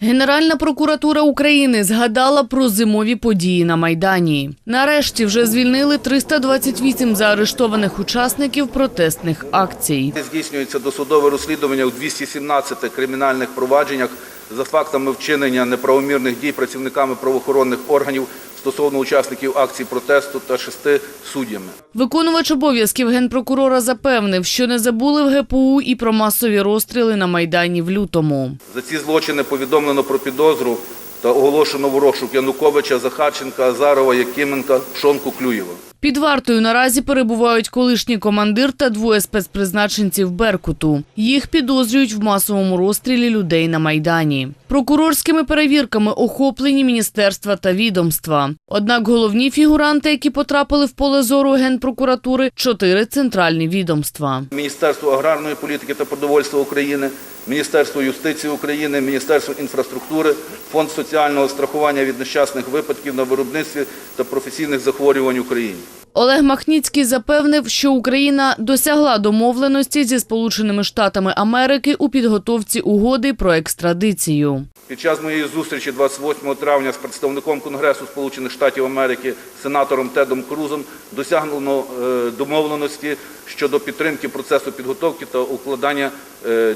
Генеральна прокуратура України згадала про зимові події на Майдані. Нарешті вже звільнили 328 заарештованих учасників протестних акцій. Здійснюється досудове розслідування у 217 кримінальних провадженнях за фактами вчинення неправомірних дій працівниками правоохоронних органів стосовно учасників акцій протесту та шести суддями. Виконувач обов'язків генпрокурора запевнив, що не забули в ГПУ і про масові розстріли на Майдані в лютому. За ці злочини повідомлено про підозру та оголошено в розшук Януковича, Захарченка, Азарова, Якименка, Шонку, Клюєва. Під вартою наразі перебувають колишній командир та двоє спецпризначенців Беркуту. Їх підозрюють в масовому розстрілі людей на Майдані. Прокурорськими перевірками охоплені міністерства та відомства. Однак головні фігуранти, які потрапили в поле зору генпрокуратури, чотири центральні відомства. Міністерство аграрної політики та продовольства України, Міністерство юстиції України, Міністерство інфраструктури, Фонд соціального страхування від нещасних випадків на виробництві та професійних захворювань України. Олег Махніцький запевнив, що Україна досягла домовленості зі Сполученими Штатами Америки у підготовці угоди про екстрадицію. Під час моєї зустрічі 28 травня з представником Конгресу Сполучених Штатів Америки, сенатором Тедом Крузом, досягнено е, домовленості щодо підтримки процесу підготовки та укладання е,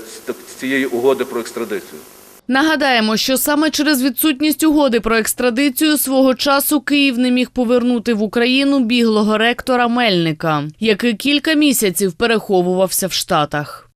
цієї угоди про екстрадицію. Нагадаємо, що саме через відсутність угоди про екстрадицію свого часу Київ не міг повернути в Україну біглого ректора Мельника, який кілька місяців переховувався в Штатах.